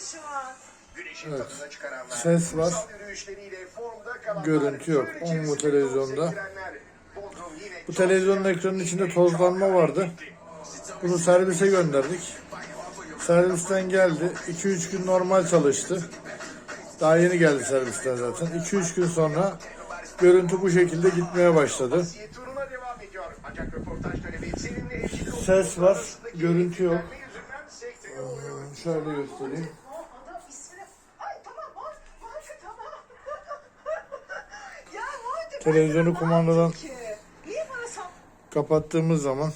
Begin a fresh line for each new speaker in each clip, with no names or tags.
şu an.
Güneşin
Evet.
çıkaranlar,
Ses var. Görüntü yok.
gün
On bu televizyonda. Bu televizyonun ekranının içinde tozlanma vardı. Bunu servise gönderdik. Servisten geldi. 2-3 gün normal çalıştı. Daha yeni geldi servisten zaten. 2-3 gün sonra görüntü bu şekilde gitmeye başladı. Ses var, görüntü yok. Hmm, Şöyle göstereyim. Televizyonu kumandadan-. Kapattığımız zaman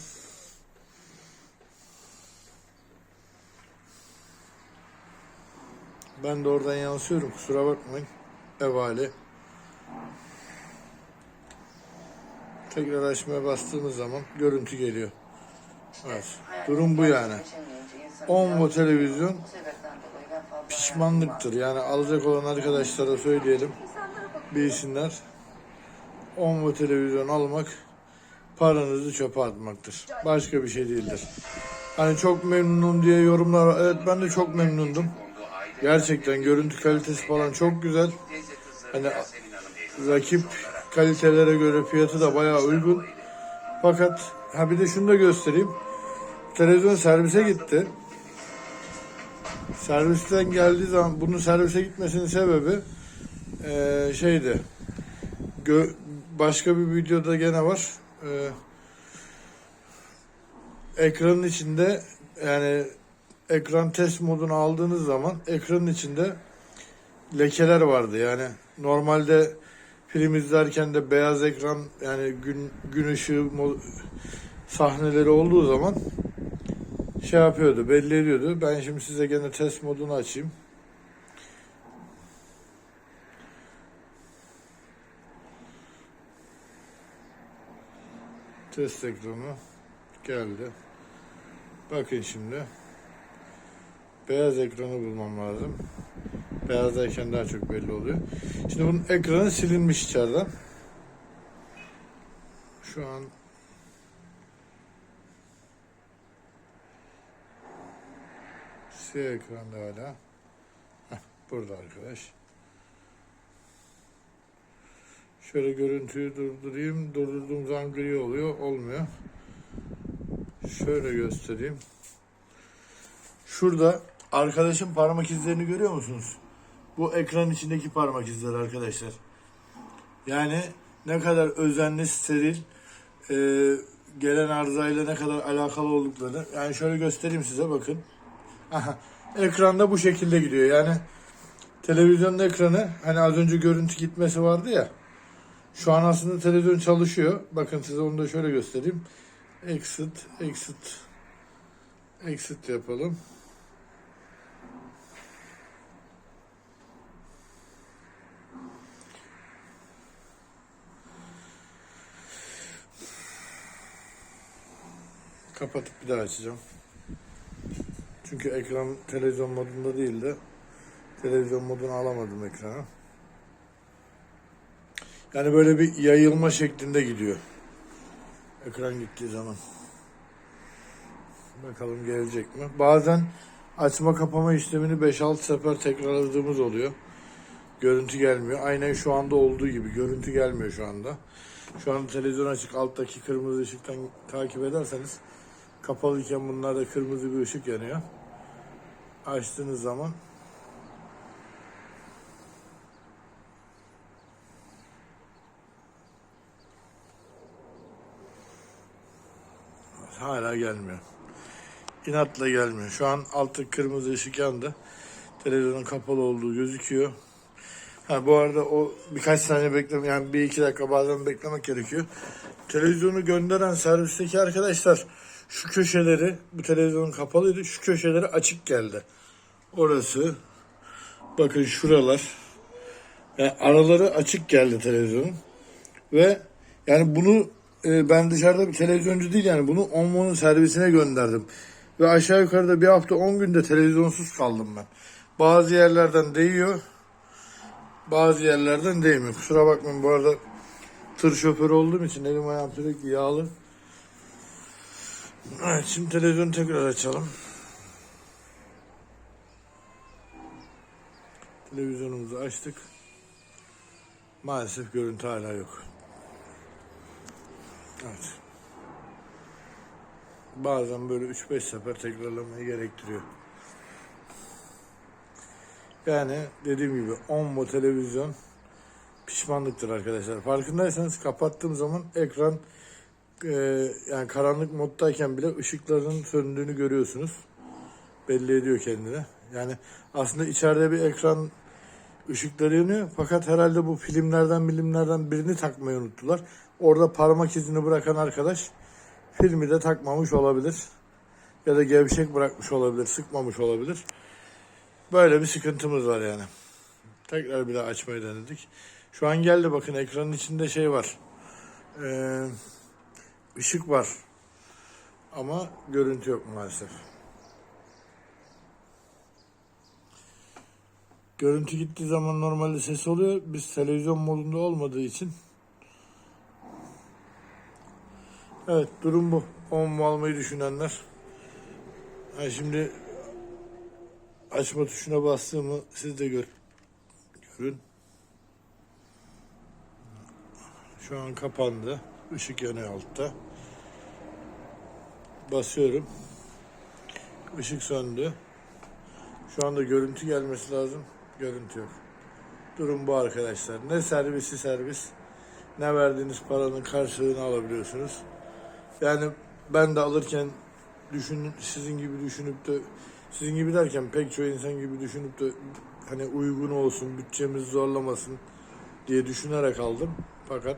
ben de oradan yansıyorum kusura bakmayın. Ev hali. Tekrar açmaya bastığımız zaman görüntü geliyor. Evet. Durum bu yani. 10 bu televizyon pişmanlıktır. Yani alacak olan arkadaşlara söyleyelim. Bilsinler. 10 bu televizyon almak paranızı çöpe atmaktır. Başka bir şey değildir. Hani çok memnunum diye yorumlar. Evet ben de çok memnundum. Gerçekten görüntü kalitesi falan çok güzel. Hani rakip kalitelere göre fiyatı da bayağı uygun. Fakat ha bir de şunu da göstereyim. Televizyon servise gitti. Servisten geldiği zaman bunun servise gitmesinin sebebi eee, şeydi. Gö- başka bir videoda gene var. Eee, ekranın içinde yani ekran test modunu aldığınız zaman ekranın içinde lekeler vardı. Yani normalde film izlerken de beyaz ekran yani gün gün ışığı sahneleri olduğu zaman şey yapıyordu, belli ediyordu. Ben şimdi size gene test modunu açayım. Test ekranı geldi. Bakın şimdi. Beyaz ekranı bulmam lazım. Beyazdayken daha çok belli oluyor. Şimdi bunun ekranı silinmiş içeriden. Şu an siyah ekranda hala. Heh, burada arkadaş. Şöyle görüntüyü durdurayım. Durdurduğum zaman gri oluyor. Olmuyor. Şöyle göstereyim. Şurada arkadaşın parmak izlerini görüyor musunuz? Bu ekran içindeki parmak izleri arkadaşlar. Yani ne kadar özenli, steril, e, gelen arızayla ne kadar alakalı olduklarını. Yani şöyle göstereyim size bakın. Aha, ekranda bu şekilde gidiyor. Yani televizyonun ekranı hani az önce görüntü gitmesi vardı ya. Şu an aslında televizyon çalışıyor. Bakın size onu da şöyle göstereyim. Exit, exit, exit yapalım. Kapatıp bir daha açacağım. Çünkü ekran televizyon modunda değil de televizyon modunu alamadım ekrana. Yani böyle bir yayılma şeklinde gidiyor. Ekran gittiği zaman. Bakalım gelecek mi? Bazen açma kapama işlemini 5-6 sefer tekrarladığımız oluyor. Görüntü gelmiyor. Aynen şu anda olduğu gibi. Görüntü gelmiyor şu anda. Şu an televizyon açık. Alttaki kırmızı ışıktan takip ederseniz kapalıyken bunlarda kırmızı bir ışık yanıyor. Açtığınız zaman hala gelmiyor. İnatla gelmiyor. Şu an altı kırmızı ışık yandı. Televizyonun kapalı olduğu gözüküyor. Ha bu arada o birkaç saniye bekleme yani bir iki dakika bazen beklemek gerekiyor. Televizyonu gönderen servisteki arkadaşlar şu köşeleri bu televizyonun kapalıydı. Şu köşeleri açık geldi. Orası bakın şuralar yani araları açık geldi televizyonun. Ve yani bunu e, ben dışarıda bir televizyoncu değil yani bunu Onmo'nun servisine gönderdim. Ve aşağı yukarıda bir hafta 10 günde televizyonsuz kaldım ben. Bazı yerlerden değiyor. Bazı yerlerden değmiyor. Kusura bakmayın bu arada tır şoförü olduğum için elim ayağım sürekli yağlı. Evet şimdi televizyonu tekrar açalım. Televizyonumuzu açtık. Maalesef görüntü hala yok. Evet. Bazen böyle 3-5 sefer tekrarlamayı gerektiriyor. Yani dediğim gibi 10 bu televizyon pişmanlıktır arkadaşlar. Farkındaysanız kapattığım zaman ekran e, yani karanlık moddayken bile ışıkların söndüğünü görüyorsunuz. Belli ediyor kendine. Yani aslında içeride bir ekran ışıkları yanıyor. Fakat herhalde bu filmlerden bilimlerden birini takmayı unuttular. Orada parmak izini bırakan arkadaş filmi de takmamış olabilir. Ya da gevşek bırakmış olabilir, sıkmamış olabilir. Böyle bir sıkıntımız var yani. Tekrar bir daha açmayı denedik. Şu an geldi bakın ekranın içinde şey var. Ee, ışık var. Ama görüntü yok maalesef. Görüntü gittiği zaman normalde ses oluyor. Biz televizyon modunda olmadığı için. Evet durum bu. 10 mu almayı düşünenler. Ha, şimdi açma tuşuna bastığımı siz de gör, görün. Şu an kapandı. Işık yanıyor altta. Basıyorum. Işık söndü. Şu anda görüntü gelmesi lazım. Görüntü yok. Durum bu arkadaşlar. Ne servisi servis, ne verdiğiniz paranın karşılığını alabiliyorsunuz. Yani ben de alırken düşün, sizin gibi düşünüp de sizin gibi derken pek çoğu insan gibi düşünüp de hani uygun olsun, bütçemiz zorlamasın diye düşünerek aldım. Fakat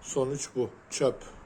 sonuç bu. Çöp.